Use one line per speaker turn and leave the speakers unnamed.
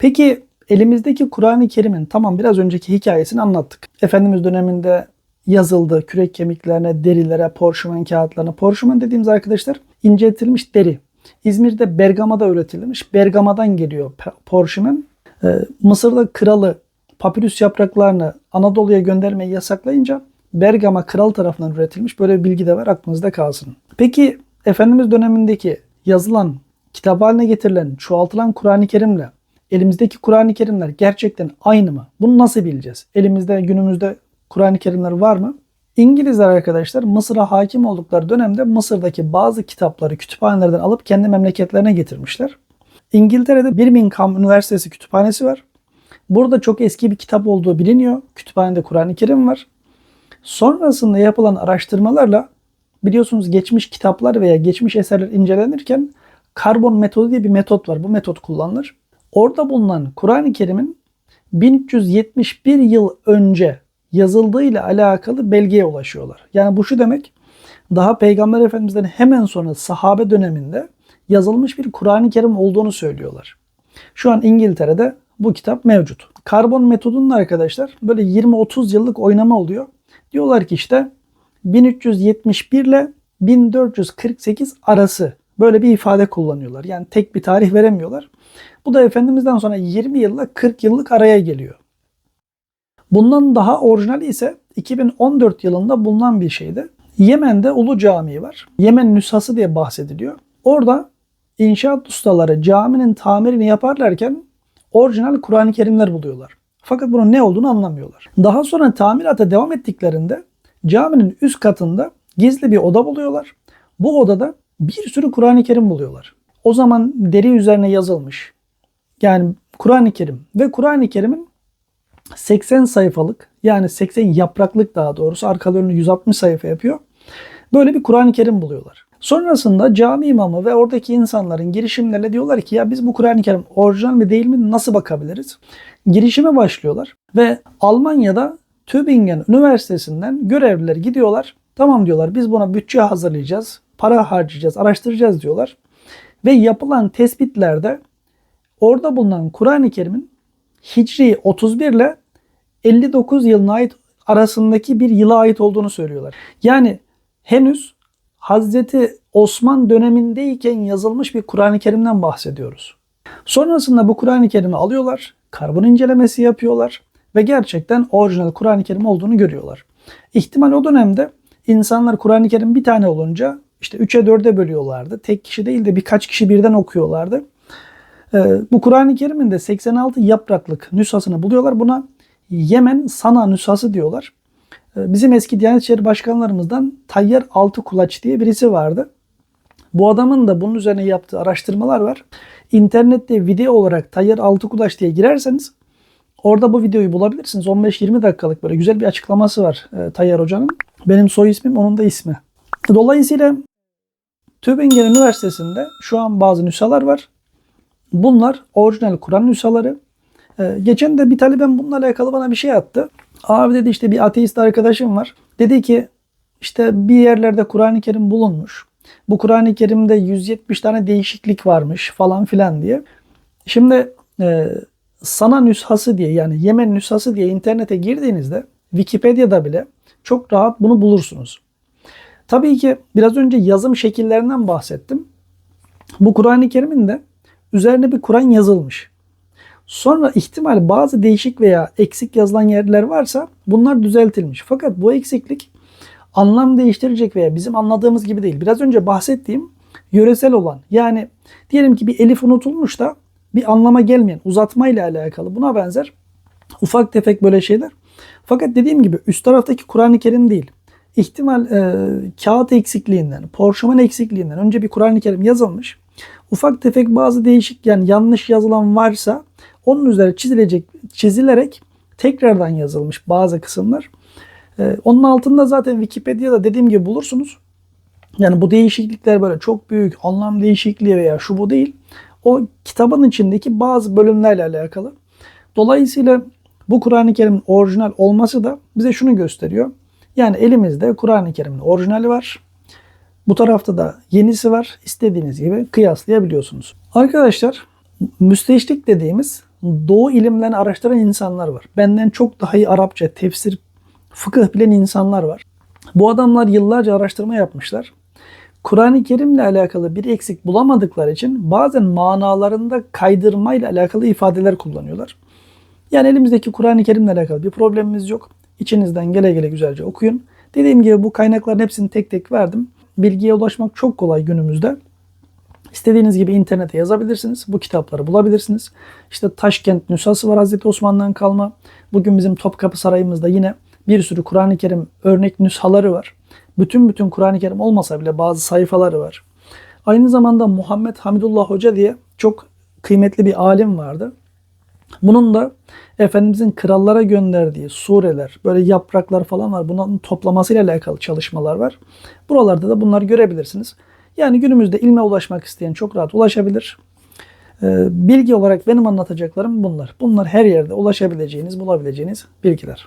Peki elimizdeki Kur'an-ı Kerim'in tamam biraz önceki hikayesini anlattık. Efendimiz döneminde yazıldı kürek kemiklerine, derilere, porşumen kağıtlarına. Porşumen dediğimiz arkadaşlar inceltilmiş deri. İzmir'de Bergama'da üretilmiş. Bergama'dan geliyor porşumen. Ee, Mısır'da kralı papirüs yapraklarını Anadolu'ya göndermeyi yasaklayınca Bergama kral tarafından üretilmiş. Böyle bir bilgi de var aklınızda kalsın. Peki Efendimiz dönemindeki yazılan, kitap haline getirilen, çoğaltılan Kur'an-ı Kerim'le elimizdeki Kur'an-ı Kerimler gerçekten aynı mı? Bunu nasıl bileceğiz? Elimizde günümüzde Kur'an-ı Kerimler var mı? İngilizler arkadaşlar Mısır'a hakim oldukları dönemde Mısır'daki bazı kitapları kütüphanelerden alıp kendi memleketlerine getirmişler. İngiltere'de Birmingham Üniversitesi kütüphanesi var. Burada çok eski bir kitap olduğu biliniyor. Kütüphanede Kur'an-ı Kerim var. Sonrasında yapılan araştırmalarla biliyorsunuz geçmiş kitaplar veya geçmiş eserler incelenirken karbon metodu diye bir metot var. Bu metot kullanılır. Orada bulunan Kur'an-ı Kerim'in 1371 yıl önce yazıldığıyla alakalı belgeye ulaşıyorlar. Yani bu şu demek daha Peygamber Efendimiz'den hemen sonra sahabe döneminde yazılmış bir Kur'an-ı Kerim olduğunu söylüyorlar. Şu an İngiltere'de bu kitap mevcut. Karbon metodunun arkadaşlar böyle 20-30 yıllık oynama oluyor. Diyorlar ki işte 1371 ile 1448 arası böyle bir ifade kullanıyorlar. Yani tek bir tarih veremiyorlar. Bu da Efendimiz'den sonra 20 yılla 40 yıllık araya geliyor. Bundan daha orijinali ise 2014 yılında bulunan bir şeydi. Yemen'de Ulu Camii var. Yemen nüshası diye bahsediliyor. Orada inşaat ustaları caminin tamirini yaparlarken orijinal Kur'an-ı Kerimler buluyorlar. Fakat bunun ne olduğunu anlamıyorlar. Daha sonra tamirata devam ettiklerinde caminin üst katında gizli bir oda buluyorlar. Bu odada bir sürü Kur'an-ı Kerim buluyorlar. O zaman deri üzerine yazılmış. Yani Kur'an-ı Kerim ve Kur'an-ı Kerim'in 80 sayfalık yani 80 yapraklık daha doğrusu arkalarını 160 sayfa yapıyor. Böyle bir Kur'an-ı Kerim buluyorlar. Sonrasında cami imamı ve oradaki insanların girişimlerle diyorlar ki ya biz bu Kur'an-ı Kerim orijinal mi değil mi nasıl bakabiliriz? Girişime başlıyorlar ve Almanya'da Tübingen Üniversitesi'nden görevliler gidiyorlar. Tamam diyorlar biz buna bütçe hazırlayacağız, para harcayacağız, araştıracağız diyorlar. Ve yapılan tespitlerde orada bulunan Kur'an-ı Kerim'in Hicri 31 ile 59 yılına ait arasındaki bir yıla ait olduğunu söylüyorlar. Yani henüz Hazreti Osman dönemindeyken yazılmış bir Kur'an-ı Kerim'den bahsediyoruz. Sonrasında bu Kur'an-ı Kerim'i alıyorlar, karbon incelemesi yapıyorlar ve gerçekten orijinal Kur'an-ı Kerim olduğunu görüyorlar. İhtimal o dönemde insanlar Kur'an-ı Kerim bir tane olunca işte 3'e 4'e bölüyorlardı. Tek kişi değil de birkaç kişi birden okuyorlardı. Ee, bu Kur'an-ı Kerim'in de 86 yapraklık nüshasını buluyorlar. Buna Yemen Sana nüshası diyorlar. Ee, bizim eski Diyanet İşleri Başkanlarımızdan Tayyar Altıkulaç diye birisi vardı. Bu adamın da bunun üzerine yaptığı araştırmalar var. İnternette video olarak Tayyar Altıkulaç diye girerseniz orada bu videoyu bulabilirsiniz. 15-20 dakikalık böyle güzel bir açıklaması var e, Tayyar Hoca'nın. Benim soy ismim onun da ismi. Dolayısıyla Tübingen Üniversitesi'nde şu an bazı nüshalar var. Bunlar orijinal Kur'an nüshaları. Ee, geçen de bir talebem bununla alakalı bana bir şey attı. Abi dedi işte bir ateist arkadaşım var. Dedi ki işte bir yerlerde Kur'an-ı Kerim bulunmuş. Bu Kur'an-ı Kerim'de 170 tane değişiklik varmış falan filan diye. Şimdi e, sana nüshası diye yani Yemen nüshası diye internete girdiğinizde Wikipedia'da bile çok rahat bunu bulursunuz. Tabii ki biraz önce yazım şekillerinden bahsettim. Bu Kur'an-ı Kerim'in de üzerine bir Kur'an yazılmış. Sonra ihtimal bazı değişik veya eksik yazılan yerler varsa bunlar düzeltilmiş. Fakat bu eksiklik anlam değiştirecek veya bizim anladığımız gibi değil. Biraz önce bahsettiğim yöresel olan yani diyelim ki bir elif unutulmuş da bir anlama gelmeyen uzatma ile alakalı buna benzer ufak tefek böyle şeyler. Fakat dediğim gibi üst taraftaki Kur'an-ı Kerim değil. İhtimal e, kağıt eksikliğinden, porşömen eksikliğinden önce bir Kur'an-ı Kerim yazılmış. Ufak tefek bazı değişik yani yanlış yazılan varsa onun üzerine çizilecek, çizilerek tekrardan yazılmış bazı kısımlar. Ee, onun altında zaten Wikipedia'da dediğim gibi bulursunuz. Yani bu değişiklikler böyle çok büyük anlam değişikliği veya şu bu değil. O kitabın içindeki bazı bölümlerle alakalı. Dolayısıyla bu Kur'an-ı Kerim'in orijinal olması da bize şunu gösteriyor. Yani elimizde Kur'an-ı Kerim'in orijinali var. Bu tarafta da yenisi var. İstediğiniz gibi kıyaslayabiliyorsunuz. Arkadaşlar müsteşrik dediğimiz Doğu ilimlerini araştıran insanlar var. Benden çok daha iyi Arapça, tefsir, fıkıh bilen insanlar var. Bu adamlar yıllarca araştırma yapmışlar. Kur'an-ı Kerim'le alakalı bir eksik bulamadıkları için bazen manalarında kaydırmayla alakalı ifadeler kullanıyorlar. Yani elimizdeki Kur'an-ı Kerim'le alakalı bir problemimiz yok. İçinizden gele gele güzelce okuyun. Dediğim gibi bu kaynakların hepsini tek tek verdim. Bilgiye ulaşmak çok kolay günümüzde. İstediğiniz gibi internete yazabilirsiniz. Bu kitapları bulabilirsiniz. İşte Taşkent nüshası var Hazreti Osman'dan kalma. Bugün bizim Topkapı Sarayımızda yine bir sürü Kur'an-ı Kerim örnek nüshaları var. Bütün bütün Kur'an-ı Kerim olmasa bile bazı sayfaları var. Aynı zamanda Muhammed Hamidullah Hoca diye çok kıymetli bir alim vardı. Bunun da Efendimizin krallara gönderdiği sureler, böyle yapraklar falan var. Bunların toplamasıyla alakalı çalışmalar var. Buralarda da bunları görebilirsiniz. Yani günümüzde ilme ulaşmak isteyen çok rahat ulaşabilir. Ee, Bilgi olarak benim anlatacaklarım bunlar. Bunlar her yerde ulaşabileceğiniz, bulabileceğiniz bilgiler.